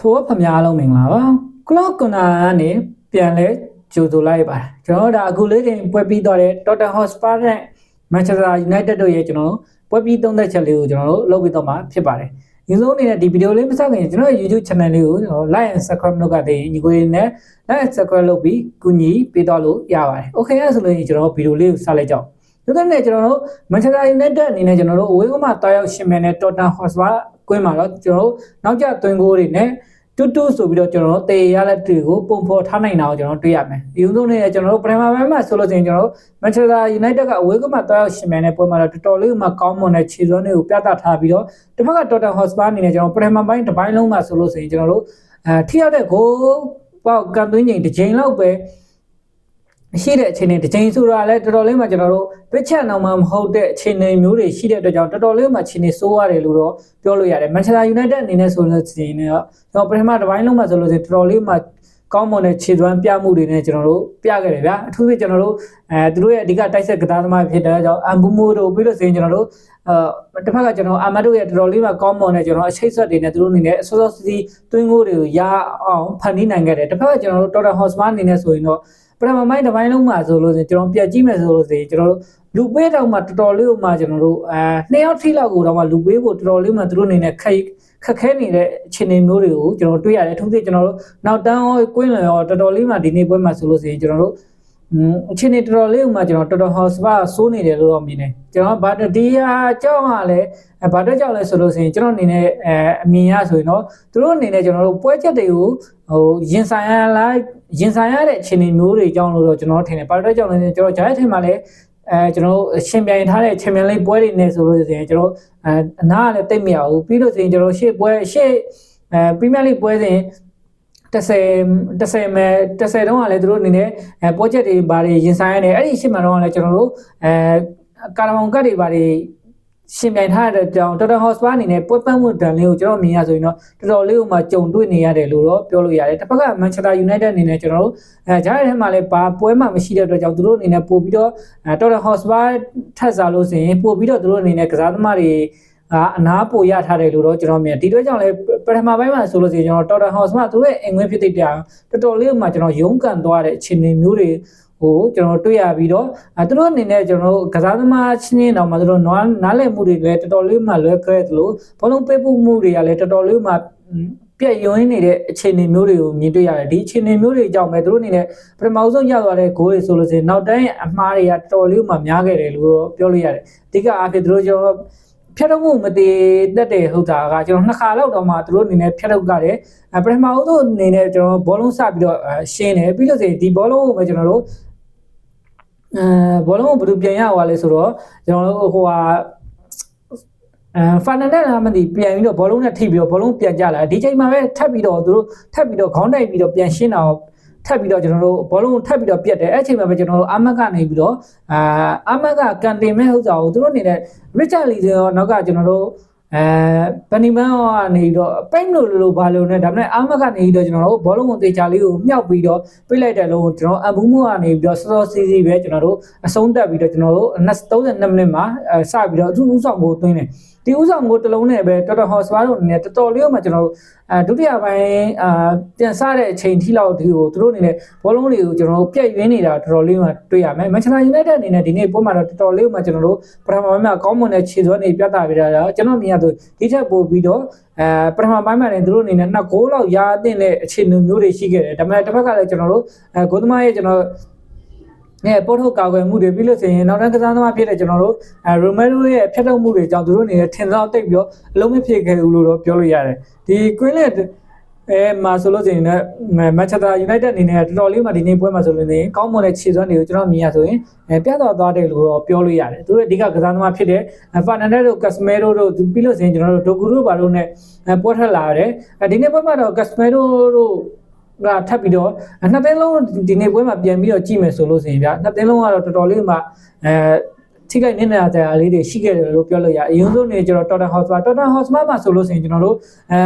ဖိုးဖများအားလုံးမင်္ဂလာပါကလော့ကွန်နာကနေပြန်လဲကြိုဆိုလိုက်ပါတယ်ကျွန်တော်တို့ဒါအခုလေးတင်ပွဲပြီးတော့တဲ့ Tottenham Hotspur နဲ့ Manchester United တို့ရဲ့ကျွန်တော်တို့ပွဲပြီးသုံးသက်ချက်လေးကိုကျွန်တော်တို့လုပ်ပြီးတော့မှာဖြစ်ပါတယ်ဒီဆုံးနေတဲ့ဒီဗီဒီယိုလေးမစခင်ကျွန်တော်ရဲ့ YouTube channel လေးကိုကျွန်တော် like and subscribe လုပ်ခဲ့တဲ့ညီကိုတွေနဲ့ like and subscribe လုပ်ပြီးကူညီပေးတော့လို့ရပါတယ် okay အဲ့ဆိုလို့ရင်ကျွန်တော်ဗီဒီယိုလေးကိုစလိုက်ကြအောင်ဒီတော့ねကျွန်တော်တို့ Manchester United အနေနဲ့ကျွန်တော်တို့အဝေးကမှတာရောက်ရှင်မယ်နဲ့ Tottenham Hotspur ကွင်းမှာတော့ကျွန်တော်တို့နောက်ကျသွင်းကိုတွေနဲ့တူတူဆိုပြီးတော့ကျွန်တော်တို့တေရလက်တွေကိုပုံဖော်ထားနိုင်တာကိုကျွန်တော်တွေ့ရမယ်။ဒီဥဆုံးနဲ့ကျွန်တော်တို့ပထမပိုင်းမှာဆိုလို့ရှိရင်ကျွန်တော်တို့ Manchester United ကအဝေးကမှတွားရောက်ရှင်မယ်နဲ့ပွဲမှာတော့တော်တော်လေးမှကောင်းမွန်တဲ့ခြေစွမ်းတွေကိုပြသထားပြီးတော့တစ်ဖက်က Tottenham Hotspur အနေနဲ့ကျွန်တော်ပထမပိုင်းတစ်ပိုင်းလုံးမှာဆိုလို့ရှိရင်ကျွန်တော်တို့အဲထိရောက်တဲ့ဂိုးပေါက်ကန်သွင်းချိန်တစ်ချိန်လောက်ပဲ ရှိတဲ့အခြေအနေတစ်ချိန်ဆိုတာလည်းတော်တော်လေးမှကျွန်တော်တို့ပစ်ချက်နောက်မှမဟုတ်တဲ့အခြေအနေမျိုးတွေရှိတဲ့အတွက်ကြောင့်တော်တော်လေးမှအခြေအနေဆိုးရတယ်လို့တော့ပြောလို့ရတယ် Manchester United အနေနဲ့ဆိုလို့ရှိရင်တော့ကျွန်တော်ပထမတစ်ပိုင်းလုံးမှာဆိုလို့ရှိရင်တော်တော်လေးမှ ကောင်းမွန်တဲ့ခြေသွမ်းပြမှုတွေနဲ့ကျွန်တော်တို့ပြခဲ့တယ်ဗျာအထူးသဖြင့်ကျွန်တော်တို့အဲသူတို့ရဲ့အဓိကတိုက်ဆက်ကစားသမားဖြစ်တဲ့ကြောင့်အမ်ဘူမိုတို့ပြီးလို့ဆိုရင်ကျွန်တော်တို့အဲတစ်ဖက်ကကျွန်တော်အာမတ်တို့ရဲ့တော်တော်လေးမှကောင်းမွန်တဲ့ကျွန်တော်အချိတ်ဆက်တွေနဲ့သူတို့အနေနဲ့အစောစောစီးသွင်းကိုတွေကိုရအောင်ဖန်တီးနိုင်ခဲ့တယ်တစ်ဖက်ကကျွန်တော်တို့တော်တော်ဟော့စမာအနေနဲ့ဆိုရင်တော့ပထမပိုင်းတစ်ပိုင်းလုံးမှာဆိုလို့ဆိုကျွန်တော်ပြတ်ကြည့်မယ်ဆိုလို့ဆိုကျွန်တော်တို့ လူပေးတော့မှတော်တော်လေးကိုမှကျွန်တော်တို့အဲနှစ်ယောက်ထိလောက်ကိုတော့မှလူပေးဖို့တော်တော်လေးမှသူတို့အနေနဲ့ခိုက်ခက်ခဲနေတဲ့အခြေအနေမျိုးတွေကိုကျွန်တော်တွေ့ရတယ်အထူးသဖြင့်ကျွန်တော်တို့နောက်တန်းရောကွင်းလယ်ရောတော်တော်လေးမှဒီနေ့ပွဲမှာဆိုလို့ဆိုရင်ကျွန်တော်တို့အခြေအနေတော်တော်လေးဥမှာကျွန်တော်တော်တော်ဟော့စပါစိုးနေတယ်လို့တော့မြင်တယ်ကျွန်တော်ဘာဒီဟာကြောင့်ကလည်းဘာတော့ကြောင့်လဲဆိုလို့ဆိုရင်ကျွန်တော်အနေနဲ့အဲအမြင်ရဆိုရင်တော့သူတို့အနေနဲ့ကျွန်တော်တို့ပွဲချက်တွေကိုဟိုရင်ဆိုင်ရလိုက်ရင်ဆိုင်ရတဲ့အခြေအနေမျိုးတွေကြောင့်လို့တော့ကျွန်တော်ထင်တယ်ဘာတော့ကြောင့်လဲကျွန်တော်ဂျားရဲ့ထင်မှာလည်း အဲကျွန်တော်ရှင်ပြိုင်ထားတဲ့ချန်ပီယံလိပွဲတွေနဲ့ဆိုလို့ဆိုရင်ကျွန်တော်အဲအနားကလည်းတိတ်မရဘူးပြီးလို့ဆိုရင်ကျွန်တော်ရှေ့ပွဲရှေ့အဲပရီးမီယာလိပွဲစဉ်30 30မဲ30တုန်းကလည်းသူတို့အနေနဲ့အဲ project တွေဘာတွေရင်ဆိုင်ရတယ်အဲ့ဒီရှေ့မှာတော့လည်းကျွန်တော်တို့အဲကာရမောင်ကတ်တွေဘာတွေ ရှင်ပြိုင်ထားတဲ့ကြောင်တော်တော်ဟော့စပါအနေနဲ့ပွဲပန်းမှုတန်လေးကိုကျွန်တော်မြင်ရဆိုရင်တော့တော်တော်လေးကိုမှကြုံတွေ့နေရတယ်လို့တော့ပြောလို့ရတယ်တစ်ဖက်ကမန်ချက်စတာယူနိုက်တက်အနေနဲ့ကျွန်တော်တို့အဲဂျားရဲ့ထဲမှာလည်းဘာပွဲမှမရှိတဲ့အတွက်ကြောင့်သူတို့အနေနဲ့ပို့ပြီးတော့တော်တော်ဟော့စပါထက်စားလို့ဆိုရင်ပို့ပြီးတော့သူတို့အနေနဲ့ကစားသမားတွေအနာပိုရထားတယ်လို့တော့ကျွန်တော်မြင်ဒီတော့ကြောင့်လည်းပထမပိုင်းမှာဆိုလို့ဆိုရင်ကျွန်တော်တော်တော်ဟော့စမှာသူရဲ့အင်္ဂွင်းဖြစ်တဲ့တော်တော်လေးမှကျွန်တော်ရုန်းကန်သွားတဲ့အခြေအနေမျိုးတွေ ဟိုကျွန်တော်တွေ့ရပြီးတော့အဲသူတို့အနေနဲ့ကျွန်တော်တို့ကစားသမားချင်းချင်းတော့မှသူတို့နားနားလည်မှုတွေလည်းတော်တော်လေးမှလွဲခဲ့သလိုဘောလုံးပေးပို့မှုတွေကလည်းတော်တော်လေးမှပြည့်ရွံ့နေတဲ့အခြေအနေမျိုးတွေကိုမြင်တွေ့ရတယ်ဒီအခြေအနေမျိုးတွေကြောင့်ပဲသူတို့အနေနဲ့ပထမဆုံးရသွားတဲ့ဂိုးတွေဆိုလို့ရှိရင်နောက်တိုင်းအမှားတွေကတော်တော်လေးမှများခဲ့တယ်လို့ပြောလို့ရတယ်အဓိကအားဖြင့်သူတို့ကျွန်တော်ဖြတ်ထုတ်မှုမတည်တတ်တဲ့ဟုတ်တာကကျွန်တော်နှစ်ခါလောက်တော့မှသူတို့အနေနဲ့ဖြတ်ထုတ်ကြတယ်ပထမဦးဆုံးအနေနဲ့ကျွန်တော်ဘောလုံးစပြီးတော့ရှင်းတယ်ပြီးလို့ဆိုရင်ဒီဘောလုံးကိုပဲကျွန်တော်တို့ အဲဘောလုံးကိုဘယ်လိုပြန်ရသွားလဲဆိုတော့ကျွန်တော်တို့ဟိုဟာအဲဖာနန်ဒက်လာမသိပြန်ပြီးတော့ဘောလုံးနဲ့ထိပြီးတော့ဘောလုံးပြန်ကြလာဒီချိန်မှာပဲထပ်ပြီးတော့သူတို့ထပ်ပြီးတော့ခေါင်းတိုက်ပြီးတော့ပြန်ရှင်းတာထပ်ပြီးတော့ကျွန်တော်တို့ဘောလုံးကိုထပ်ပြီးတော့ပြတ်တယ်အဲ့ချိန်မှာပဲကျွန်တော်တို့အာမတ်ကနေပြီးတော့အာအာမတ်ကကန်တင်မဲ့ဥစ္စာကိုသူတို့အနေနဲ့ Richard Lee ရောနောက်ကကျွန်တော်တို့ အဲပနီမန်ကနေတော့ပိတ်လို့လို့ဘာလို့လဲဒါပေမဲ့အာမကနေတော့ကျွန်တော်တို့ဘောလုံးကိုတေချာလေးကိုမြှောက်ပြီးတော့ပြိလိုက်တယ်လို့ကျွန်တော်အဘူးမှုကနေပြီးတော့စောစောစီးစီးပဲကျွန်တော်တို့အဆုံးတက်ပြီးတော့ကျွန်တော်တို့32မိနစ်မှာစပြီးတော့သူ့ဥဆောင်ကိုသွင်းတယ် ဒီဥဆောင်ကိုတစ်လုံးနဲ့ပဲတော်တော်ဟော့စပါတို့အနေနဲ့တော်တော်လေးမှကျွန်တော်တို့အဲဒုတိယပိုင်းအာပြန်စတဲ့အချိန်ထိလောက်ဒီကိုသူတို့အနေနဲ့ဘောလုံးတွေကိုကျွန်တော်တို့ပြည့်ရင်းနေတာတော်တော်လေးမှတွေ့ရမယ်မန်ချက်စတာယူနိုက်တက်အနေနဲ့ဒီနေ့ပွဲမှာတော့တော်တော်လေးမှကျွန်တော်တို့ပထမပိုင်းမှာကောင်းမွန်တဲ့ခြေစွမ်းတွေပြသပေးတာတော့ကျွန်တော်မြင်ရသူဒီထက်ပိုပြီးတော့အဲပထမပိုင်းမှာလည်းသူတို့အနေနဲ့နှစ်ဂိုးလောက်ရာတဲ့အခြေအနေမျိုးတွေရှိခဲ့တယ်ဒါပေမဲ့တစ်ဖက်ကလည်းကျွန်တော်တို့အဲဂိုးသမားရဲ့ကျွန်တော် အဲပို့ထုတ်ကာကွယ်မှုတွေပြီးလို့ဆိုရင်နောက်တန်းကစားသမားဖြစ်တဲ့ကျွန်တော်တို့အဲရိုမဲရိုရဲ့ဖြတ်ထုတ်မှုတွေကြောင့်သူတို့အနေနဲ့ထင်ဆောင်တိတ်ပြီးတော့အလုံးမဖြစ်ခဲ့ဘူးလို့တော့ပြောလို့ရတယ်ဒီကွင်းလက်အဲမှာဆိုလို့ဆိုရင်လည်းမန်ချက်စတာယူနိုက်တက်အနေနဲ့တော်တော်လေးမှဒီနေ့ပွဲမှာဆိုလို့နေကောင်းမွန်တဲ့ခြေစွမ်းတွေကိုကျွန်တော်မြင်ရဆိုရင်အဲပြတ်တော်သွားတယ်လို့တော့ပြောလို့ရတယ်သူတို့အဓိကကစားသမားဖြစ်တဲ့ဖာနန်ဒက်တို့ကက်စမဲရိုတို့ပြီးလို့ဆိုရင်ကျွန်တော်တို့ဒိုကူတို့ဘာလို့နဲ့ပေါ်ထက်လာရတယ်ဒီနေ့ပွဲမှာတော့ကက်စမဲရိုတို့ ကထပ်ပြီးတော့နှစ်သိန်းလုံးဒီနေ့ပွဲမှာပြန်ပြီးတော့ကြည့်မယ်ဆိုလို့ဆိုရင်ဗျာနှစ်သိန်းလုံးကတော့တော်တော်လေးမှအဲထိခိုက်နေနေတဲ့အလေးတွေရှိခဲ့တယ်လို့ပြောလို့ရအရင်ဆုံးနေကျတော့ Tottenham Hotspur Tottenham Hotspur မှာဆိုလို့ဆိုရင်ကျွန်တော်တို့အဲ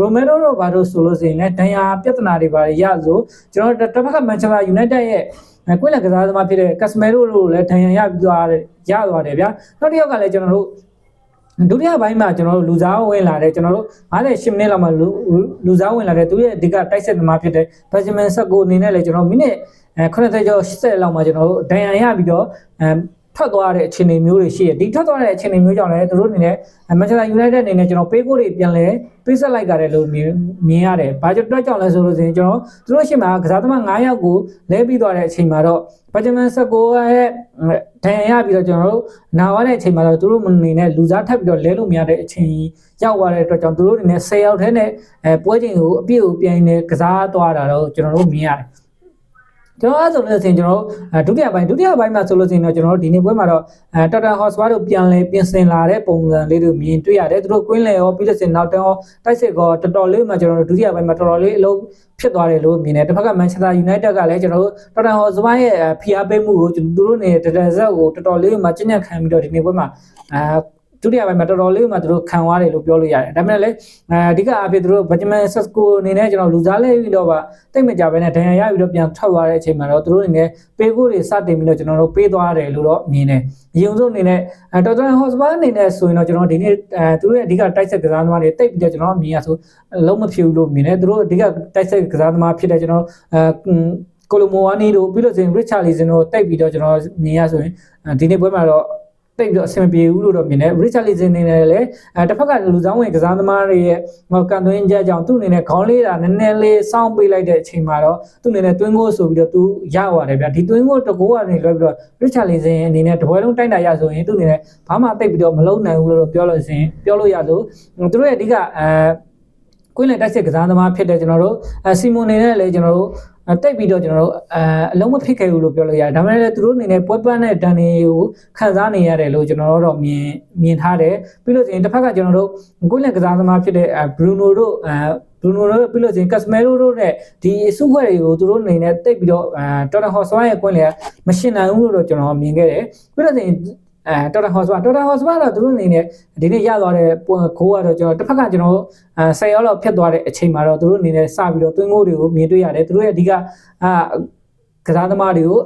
Romero တို့ဘာလို့ဆိုလို့ဆိုရင်လည်းဒဏ်ရာပြဿနာတွေပါရဆိုကျွန်တော်တစ်ဖက်က Manchester United ရဲ့ကွင်းလက်ကစားသမားဖြစ်တဲ့ Casemiro တို့လည်းဒဏ်ရာရပြီးသွားတယ်ရသွားတယ်ဗျာနောက်တစ်ယောက်ကလည်းကျွန်တော်တို့ ဒုတိယပိုင်းမှာကျွန်တော်တို့လူစားဝင်လာတယ်ကျွန်တော်တို့58မိနစ်လောက်မှလူလူစားဝင်လာတယ်သူရဲ့အဓိကတိုက်ဆက်သမားဖြစ်တဲ့ Benjamin Sacco အနေနဲ့လည်းကျွန်တော်မိနစ်အဲ90ကျော်80လောက်မှကျွန်တော်တို့ဒဏ်ရာရပြီးတော့အဲ ထွက်သွားတဲ့အခြေအနေမျိုးတွေရှိတယ်ဒီထွက်သွားတဲ့အခြေအနေမျိုးကြောင့်လည်းသူတို့အနေနဲ့ Manchester United အနေနဲ့ကျွန်တော်ပေးကိုတွေပြန်လဲပေးဆက်လိုက်ကြတယ်လို့မြင်မြင်ရတယ်။ဘာကြောင့်တော့ကြောင့်လဲဆိုလို့ဆိုရင်ကျွန်တော်သူတို့ရှိမှာကစားသမား9ယောက်ကိုလဲပြီးသွားတဲ့အချိန်မှာတော့ Benjamin Sacco ရဲ့ဒဏ်ရာရပြီးတော့ကျွန်တော်တို့နာဝတဲ့အချိန်မှာတော့သူတို့အနေနဲ့လူစားထပ်ပြီးတော့လဲလို့မရတဲ့အချိန်ရောက်သွားတဲ့အတွက်ကြောင့်သူတို့အနေနဲ့10ယောက်ထဲနဲ့အဲပွဲချိန်ကိုအပြည့်ကိုပြန်နေကစားသွားတာတော့ကျွန်တော်တို့မြင်ရတယ်။ ကျွန်တော်အဲ့ဆိုလို့ဆိုရင်ကျွန်တော်ဒုတိယပိုင်းဒုတိယပိုင်းမှာဆိုလို့ဆိုရင်တော့ကျွန်တော်တို့ဒီနေ့ပွဲမှာတော့အဲတော်တာဟော့စပါတို့ပြန်လဲပြင်ဆင်လာတဲ့ပုံစံလေးတွေမြင်တွေ့ရတယ်သူတို့ကွင်းလေရောပြီးလို့ဆိုရင်နောက်တန်းရောတိုက်စစ်ကောတော်တော်လေးမှကျွန်တော်တို့ဒုတိယပိုင်းမှာတော်တော်လေးအလုပ်ဖြစ်သွားတယ်လို့မြင်တယ်တစ်ဖက်ကမန်ချက်စတာယူနိုက်တက်ကလည်းကျွန်တော်တို့တော်တာဟော့စပါရဲ့ဖိအားပေးမှုကိုသူတို့နေတတဆက်ကိုတော်တော်လေးမှကျင့်ကြံခံပြီးတော့ဒီနေ့ပွဲမှာအဲ ဒုတိယပိုင်းမှာတော်တော်လေးမှသူတို့ခံသွားတယ်လို့ပြောလို့ရတယ်ဒါပေမဲ့လည်းအဲအဓိကအဖြစ်သူတို့ဘဂျမန်ဆက်ကိုအနေနဲ့ကျွန်တော်လူစားလဲပြီးတော့ပါတိတ်မကြပဲနဲ့ဒဏ်ရာရပြီးတော့ပြန်ထွက်သွားတဲ့အချိန်မှာတော့သူတို့အနေနဲ့ပေးကိုတွေစတင်ပြီးတော့ကျွန်တော်တို့ပေးသွားတယ်လို့တော့မြင်တယ်။ရုံဆုံးအနေနဲ့တော်တော်ဟော့စပါအနေနဲ့ဆိုရင်တော့ကျွန်တော်ဒီနေ့အဲသူတို့ရဲ့အဓိကတိုက်ဆက်ကစားသမားတွေတိတ်ပြီးတော့ကျွန်တော်မြင်ရဆိုလုံးမဖြစ်ဘူးလို့မြင်တယ်။သူတို့အဓိကတိုက်ဆက်ကစားသမားဖြစ်တဲ့ကျွန်တော်အဲကိုလိုမိုဝါနီတို့ပြီးလို့ဆိုရင်ရစ်ချာလီဆန်တို့တိတ်ပြီးတော့ကျွန်တော်မြင်ရဆိုရင်ဒီနေ့ပွဲမှာတော့ တိတ်ပြီးတော့အဆင်မပြေဘူးလို့တော့မြင်တယ်။ Richarlison အနေနဲ့လည်းအဲတစ်ဖက်ကလူဆောင်ဝင်ကစားသမားတွေရဲ့ဟောကန်သွင်းချက်ကြောင့်သူ့အနေနဲ့ခေါင်းလေးတာနည်းနည်းလေးစောင့်ပေးလိုက်တဲ့အချိန်မှာတော့သူ့အနေနဲ့တွင်းကိုဆိုပြီးတော့သူရသွားတယ်ဗျာ။ဒီတွင်းကိုတကိုးကနေလွှဲပြီးတော့ Richarlison အနေနဲ့တပွဲလုံးတိုက်တာရဆိုရင်သူ့အနေနဲ့ဘာမှတိတ်ပြီးတော့မလုံနိုင်ဘူးလို့ပြောလို့ရှင်ပြောလို့ရလို့သူတို့ရဲ့အဓိကအဲကွင်းလယ်တိုက်စစ်ကစားသမားဖြစ်တဲ့ကျွန်တော်တို့အဲစီမွန်နေနဲ့လည်းကျွန်တော်တို့အဲ တိတ်ပြီးတော့ကျွန်တော်တို့အဲအလုံးမဖြစ်ခဲ့ဘူးလို့ပြောလို့ရတယ်ဒါပေမဲ့လည်းသူတို့အနေနဲ့ပွဲပန်းတဲ့တန်တွေကိုခံစားနေရတယ်လို့ကျွန်တော်တို့မြင်မြင်ထားတယ်ပြီးလို့ဆိုရင်တစ်ဖက်ကကျွန်တော်တို့ကိုယ်နဲ့ကစားသမားဖြစ်တဲ့ဘရူနိုတို့အဲဘရူနိုတို့ပြီးလို့ဆိုရင်ကတ်စမဲရိုတို့နဲ့ဒီအစုဖွဲ့တွေကိုသူတို့အနေနဲ့တိတ်ပြီးတော့အဲတော်တဟော့ဆွားရဲ့ကွင်းလေမရှင်းနိုင်ဘူးလို့ကျွန်တော်မြင်ခဲ့တယ်ပြီးလို့ဆိုရင် အဲတော်တာဟော့စပါတော်တာဟော့စပါတော့သူတို့အနေနဲ့ဒီနေ့ရသွားတဲ့ခိုးကတော့ကျွန်တော်တစ်ဖက်ကကျွန်တော်အဲဆယ်ရောက်လောက်ဖြစ်သွားတဲ့အချိန်မှာတော့သူတို့အနေနဲ့စပြီးတော့သွင်းကိုတွေကိုမြင်တွေ့ရတယ်သူတို့ရဲ့အဓိကအာကစားသမားတွေကို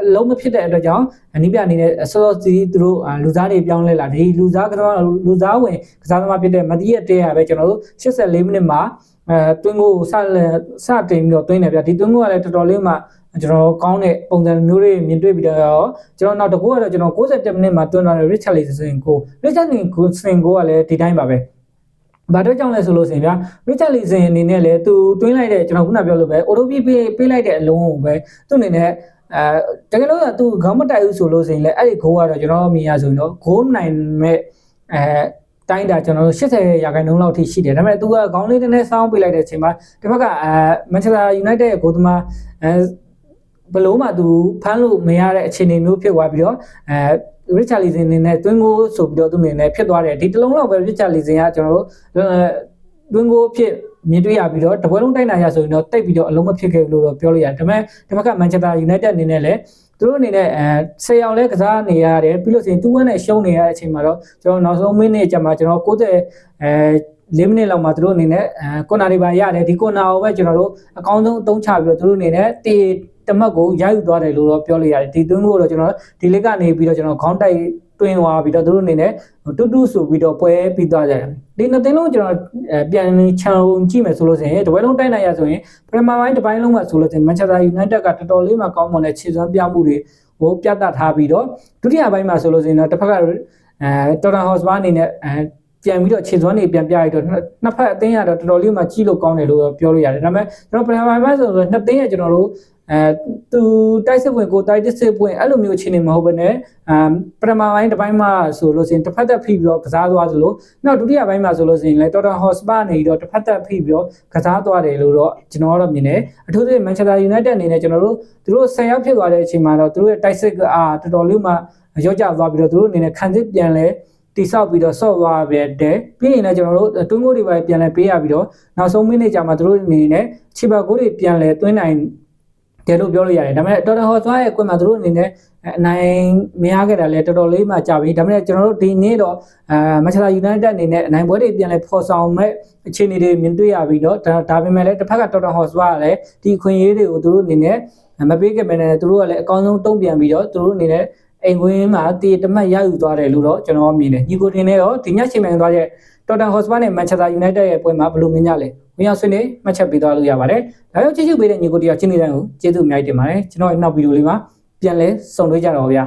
အလုံးမဖြစ်တဲ့အတွက်ကြောင့်အနိပြအနေနဲ့စောစောစီးသူတို့လူစားတွေပြောင်းလဲလာဒီလူစားကစားလူစားဝင်ကစားသမားဖြစ်တဲ့မတိရဲ့တဲရပဲကျွန်တော်တို့84မိနစ်မှာအဲတွင်းကိုစစတင်ပြီးတော့တွင်းတယ်ဗျဒီတွင်းကိုကလည်းတော်တော်လေးမှ ကျွန်တော်ကောင်းတဲ့ပုံစံမျိုးတွေမြင်တွေ့ပြီးတော့ကျွန်တော်နောက်တစ်ခုကတော့ကျွန်တော်60မိနစ်မှာတွန်းလာတဲ့ Richard Lison ကို Richard Lison ကိုကလည်းဒီတိုင်းပါပဲဘာတော့ကြောင့်လဲဆိုလို့ဆိုရင်ဗျာ Richard Lison အနေနဲ့လည်းသူတွင်းလိုက်တဲ့ကျွန်တော်ခုနပြောလို့ပဲ Auto ပေးပေးလိုက်တဲ့အလုံးကိုပဲသူ့အနေနဲ့အဲတကယ်လို့ကသူခေါင်းမတိုက်ဘူးဆိုလို့ဆိုရင်လည်းအဲ့ဒီဂိုးကတော့ကျွန်တော်မြင်ရဆိုရင်တော့ဂိုးနိုင်မဲ့အဲတိုင်းတာကျွန်တော်တို့80ရာခိုင်နှုန်းလောက်ထိရှိတယ်ဒါပေမဲ့သူကခေါင်းလေးတစ်နဲ့စောင်းပေးလိုက်တဲ့အချိန်မှာဒီဘက်ကအဲ Manchester United ရဲ့ဂိုးသမားအဲ ဘလို့မှသူဖမ်းလို့မရတဲ့အခြေအနေမျိုးဖြစ်သွားပြီးတော့အဲ Richard Lison အနေနဲ့တွင်းကိုဆိုပြီးတော့သူအနေနဲ့ဖြစ်သွားတယ်ဒီတလုံးလောက်ပဲ Richard Lison ကကျွန်တော်တို့တွင်းကိုဖြစ်မြင်တွေ့ရပြီးတော့တပွဲလုံးတိုက်နိုင်ရဆိုရင်တော့တိတ်ပြီးတော့အလုံးမဖြစ်ခဲ့ဘူးလို့တော့ပြောလို့ရတယ်ဒါပေမဲ့ဒီဘက်က Manchester United အနေနဲ့လည်းသူတို့အနေနဲ့အဲဆယ်ယောက်လဲကစားနေရတယ်ပြီးလို့ဆိုရင်2-1နဲ့ရှုံးနေရတဲ့အချိန်မှာတော့ကျွန်တော်နောက်ဆုံးမိနစ်ကျမှကျွန်တော်90အဲ၄မိနစ်လောက်မှာသူတို့အနေနဲ့အဲကွန်နာတွေပါရတယ်ဒီကွန်နာကိုပဲကျွန်တော်တို့အကောင်းဆုံးအသုံးချပြီးတော့သူတို့အနေနဲ့တေ တမတ်ကိုရယူသွားတယ်လို့တော့ပြောလို့ရတယ်ဒီသွင်းကိုတော့ကျွန်တော်ဒီလက်ကနေပြီးတော့ကျွန်တော်ခေါင်းတိုက်တွင်းသွားပြီးတော့သူတို့အနေနဲ့တူတူဆိုပြီးတော့ပွဲပြီးသွားကြတယ်ဒီနှစ်သိန်းလုံးကျွန်တော်ပြန်ချန်ကြည့်မယ်ဆိုလို့ဆိုရင်တပွဲလုံးတိုက်နိုင်ရဆိုရင်ပရမပိုင်းတစ်ပိုင်းလုံးမှာဆိုလို့ဆိုရင်မန်ချက်စတာယူနိုက်တက်ကတော်တော်လေးမှကောင်းမွန်တဲ့ခြေစွမ်းပြမှုတွေဟိုပြတ်တထားပြီးတော့ဒုတိယပိုင်းမှာဆိုလို့ဆိုရင်တော့တစ်ဖက်ကအဲတော်တန်ဟော့စပါအနေနဲ့အဲပြန်ပြီးတော့ခြေစွမ်းတွေပြန်ပြရတော့နှစ်ဖက်အသင်းရတော့တော်တော်လေးမှကြီးလို့ကောင်းတယ်လို့ပြောလို့ရတယ်ဒါပေမဲ့ကျွန်တော်ပရမပိုင်းဆိုတော့နှစ်သိန်းရကျွန်တော်တို့ အဲသူတိုက်စစ်ဝင်ကိုတိုက်စစ်ဝင်အဲ့လိုမျိုးအခြေအနေမဟုတ်ဘဲနဲ့အမ်ပထမပိုင်းတစ်ပိုင်းမှာဆိုလို့ရှိရင်တစ်ဖက်သက်ဖိပြီးတော့ကစားသွားသလိုနောက်ဒုတိယပိုင်းမှာဆိုလို့ရှိရင်လည်းတော်တော်ဟော့စပါနေပြီးတော့တစ်ဖက်သက်ဖိပြီးတော့ကစားသွားတယ်လို့တော့ကျွန်တော်ကတော့မြင်တယ်အထူးသဖြင့် Manchester United အနေနဲ့ကျွန်တော်တို့သူတို့10ရောက်ဖြစ်သွားတဲ့အချိန်မှာတော့သူတို့ရဲ့တိုက်စစ်ကအာတော်တော်လေးမှရော့ကျသွားပြီးတော့သူတို့အနေနဲ့ခံစစ်ပြန်လဲတိဆောက်ပြီးတော့ဆော့သွားပဲတဲ့ပြီးရင်လည်းကျွန်တော်တို့တွင်းကိုတွေပဲပြန်လဲပေးရပြီးတော့နောက်ဆုံးမိနစ်ကြာမှာသူတို့အနေနဲ့ခြေပတ်ကိုတွေပြန်လဲသွင်းနိုင် တယ်လို့ပြောလို့ရတယ်ဒါပေမဲ့တော်တော်ဟောသွားရဲ့အကွင်းမှာသူတို့အနေနဲ့အနိုင်မရခဲ့တာလည်းတော်တော်လေးမှကြာပြီဒါပေမဲ့ကျွန်တော်တို့ဒီနေ့တော့အာမန်ချက်စတာယူနိုက်တက်အနေနဲ့အနိုင်ပွဲတွေပြန်လဲဖော်ဆောင်မဲ့အခြေအနေတွေမြင်တွေ့ရပြီးတော့ဒါပေမဲ့လည်းတစ်ဖက်ကတော်တော်ဟောသွားကလည်းဒီခွင့်ရေးတွေကိုသူတို့အနေနဲ့မပေးခဲ့မနဲ့သူတို့ကလည်းအကောင်းဆုံးတုံ့ပြန်ပြီးတော့သူတို့အနေနဲ့အိမ်ဝင်းမှာတည်တမတ်ရယူသွားတယ်လို့တော့ကျွန်တော်မြင်တယ်ညီကိုတင်နဲ့ရောဒီညချိန်မှန်သွားတဲ့ Tottenham Hotspur နဲ့ Manchester United ရဲ့ပွဲမှာဘယ်လိုမြင်ကြလဲ ဝင်ရောက်ဆွေးနွေးမှတ်ချက်ပေးသွားလို့ရပါတယ်ဒါကြောင့်ကြည့်ရှုပေးတဲ့ညီကိုတရားချင်းနေတဲ့ကိုကျေးဇူးအများကြီးတင်ပါတယ်ကျွန်တော်ရဲ့နောက်ဗီဒီယိုလေးမှာပြန်လဲဆုံတွေ့ကြတော့ဗျာ